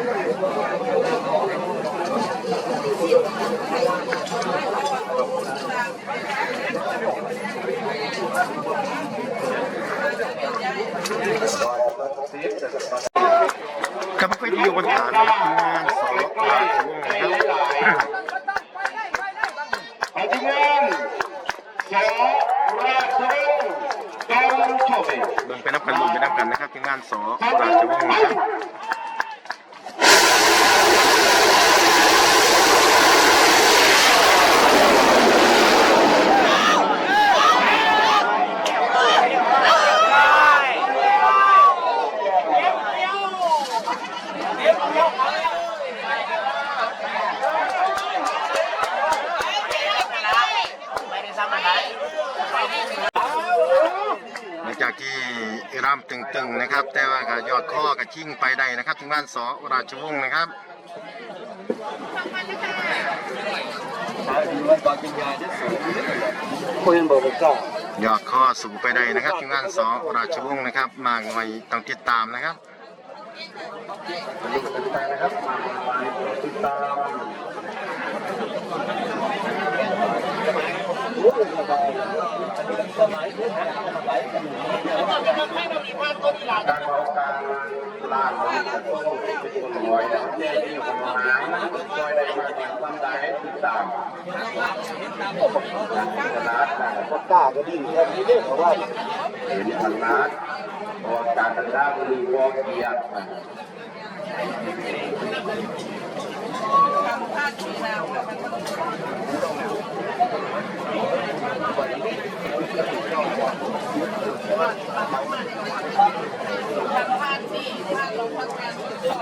กลับมาคุยที่อยู่บนฐานทีมงานสอราชวงศ์นครับเอาทีมงานสอราชวงศ์กองชคดีเบิ่งไปนับกันลุ้นไปนับกันนะครับทีมงานสอราชวงศ์นะครับ จากที่รำตึงๆนะครับ แต่ว่าก็ยอดข้อก็ชิ่งไปได้นะครับทีมงานสอราชวงศ์นะครับคุยกันบอกว่ายอดข้อสูงไปได้นะครับทีมงานสอราชวงศ์นะครับ มากหน่อยต้องติดตามนะครับนะครับติดตาม การของการล่างของผู้เป็นคนรวยนะที่อยู่กับมาหาคอยได้มาอย่างความได้ติดตามขนาดก็กล้าก็ดีแค่นี้เรื่องของว่าเห็นขนาดพอการทางด้านมีพอเกียรติ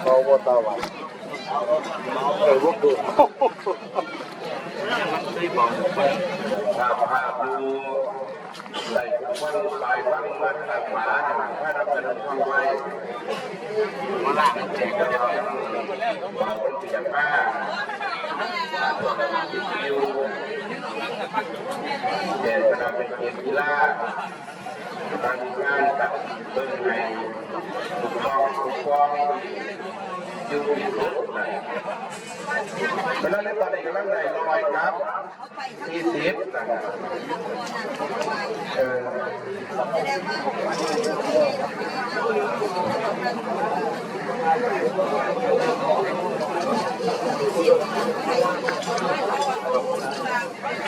เขาว่าตาหวานเออพวกดูถ้าภาพดูได้ฟังลายฟังมาขนาดหมาเนี่ยถ้าเราจะนำฟังไว้มาล่างแจกกันเลยบางคนเสียมากอยู่เด่นขนาดเป็นเกมกีฬา การงานกับเบื้องในถูกต้องถูกต้องอยู่ที่สุดเลยเพราะนั้นตอนนี้กำลังได้ลอยครับที่สิบนะครับเออล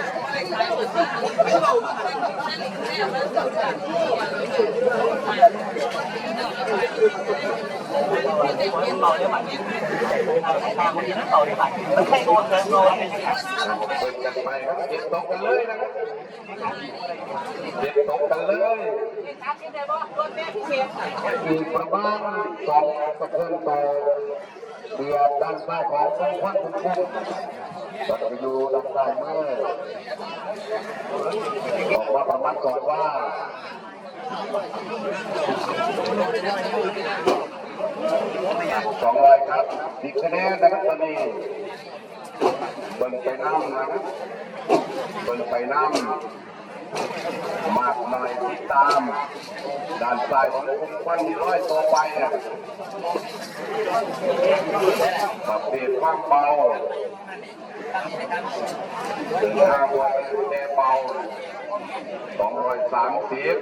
กันไปครับเก็บตกกันเลยนะครับเก็บตกกันเลยมีประมาณสองตะเพิ่นต่อเบียร์ด้านซ้ายของสองพันคุณ คุ้มจะไปอยู่ด้านซ้ายมือบอกว่าประมาณก่อนว่าสองร้อยครับอีกคะแนนนะครับตอนนี้เบิ่งไปน้ำนะครับเบิ่งไปน้ำ มากหน่อยติดตาม ด้านซ้ายของคุณควันที่ร้อยต่อไปเนี่ยประเภทความเบาถึงห้าวันแต่เบาสองร้อยสามสิบ